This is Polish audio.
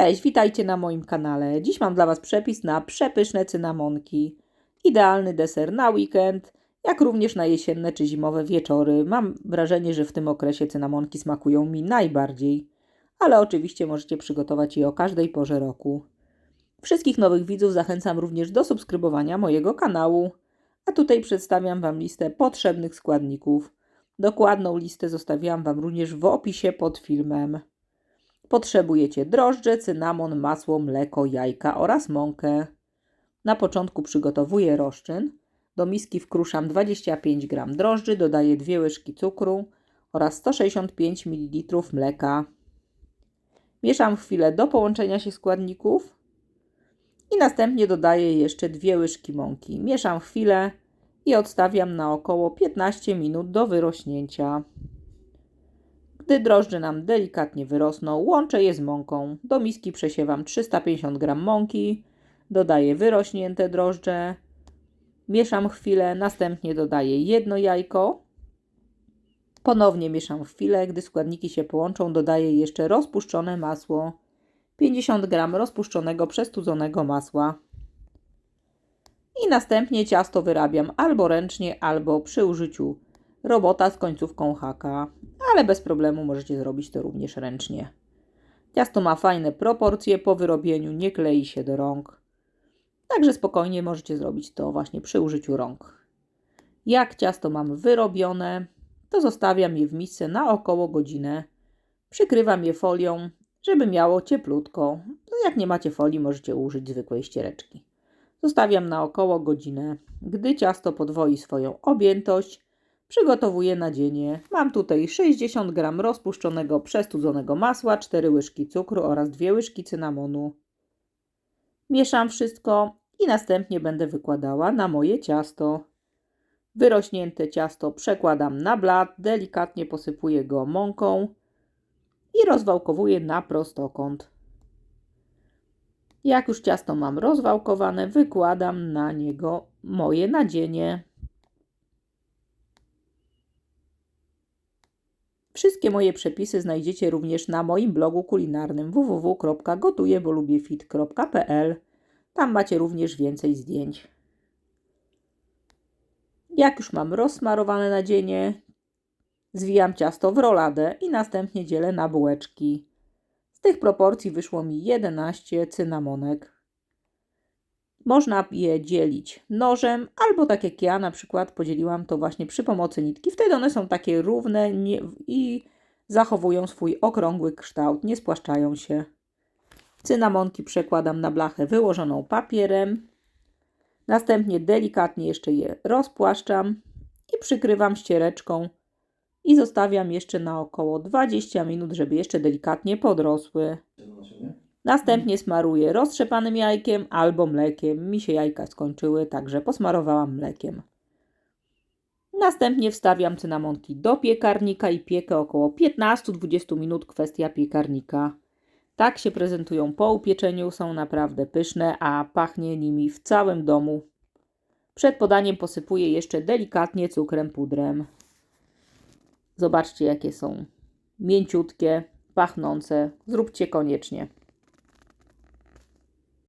Cześć, witajcie na moim kanale. Dziś mam dla Was przepis na przepyszne cynamonki. Idealny deser na weekend, jak również na jesienne czy zimowe wieczory. Mam wrażenie, że w tym okresie cynamonki smakują mi najbardziej, ale oczywiście możecie przygotować je o każdej porze roku. Wszystkich nowych widzów zachęcam również do subskrybowania mojego kanału, a tutaj przedstawiam Wam listę potrzebnych składników. Dokładną listę zostawiłam Wam również w opisie pod filmem. Potrzebujecie drożdże, cynamon, masło, mleko, jajka oraz mąkę. Na początku przygotowuję rozczyn. Do miski wkruszam 25 g drożdży, dodaję 2 łyżki cukru oraz 165 ml mleka. Mieszam chwilę do połączenia się składników i następnie dodaję jeszcze 2 łyżki mąki. Mieszam chwilę i odstawiam na około 15 minut do wyrośnięcia. Gdy drożdże nam delikatnie wyrosną, łączę je z mąką. Do miski przesiewam 350 g mąki, dodaję wyrośnięte drożdże, mieszam chwilę, następnie dodaję jedno jajko. Ponownie mieszam chwilę, gdy składniki się połączą, dodaję jeszcze rozpuszczone masło. 50 g rozpuszczonego przestudzonego masła. I następnie ciasto wyrabiam albo ręcznie, albo przy użyciu robota z końcówką haka, ale bez problemu możecie zrobić to również ręcznie. Ciasto ma fajne proporcje, po wyrobieniu nie klei się do rąk, także spokojnie możecie zrobić to właśnie przy użyciu rąk. Jak ciasto mam wyrobione, to zostawiam je w misce na około godzinę. Przykrywam je folią, żeby miało cieplutko. Jak nie macie folii, możecie użyć zwykłej ściereczki. Zostawiam na około godzinę. Gdy ciasto podwoi swoją objętość, Przygotowuję nadzienie. Mam tutaj 60 g rozpuszczonego przestudzonego masła, 4 łyżki cukru oraz 2 łyżki cynamonu. Mieszam wszystko i następnie będę wykładała na moje ciasto. Wyrośnięte ciasto przekładam na blat, delikatnie posypuję go mąką i rozwałkowuję na prostokąt. Jak już ciasto mam rozwałkowane, wykładam na niego moje nadzienie. Wszystkie moje przepisy znajdziecie również na moim blogu kulinarnym www.gotujebolubiefit.pl. Tam macie również więcej zdjęć. Jak już mam rozsmarowane nadzienie, zwijam ciasto w roladę i następnie dzielę na bułeczki. Z tych proporcji wyszło mi 11 cynamonek. Można je dzielić nożem, albo tak jak ja na przykład podzieliłam to właśnie przy pomocy nitki. Wtedy one są takie równe nie, i zachowują swój okrągły kształt, nie spłaszczają się. Cynamonki przekładam na blachę wyłożoną papierem. Następnie delikatnie jeszcze je rozpłaszczam i przykrywam ściereczką i zostawiam jeszcze na około 20 minut, żeby jeszcze delikatnie podrosły. Następnie smaruję roztrzepanym jajkiem albo mlekiem. Mi się jajka skończyły, także posmarowałam mlekiem. Następnie wstawiam cynamonki do piekarnika i piekę około 15-20 minut. Kwestia piekarnika. Tak się prezentują po upieczeniu, są naprawdę pyszne, a pachnie nimi w całym domu. Przed podaniem posypuję jeszcze delikatnie cukrem pudrem. Zobaczcie, jakie są mięciutkie, pachnące. Zróbcie koniecznie.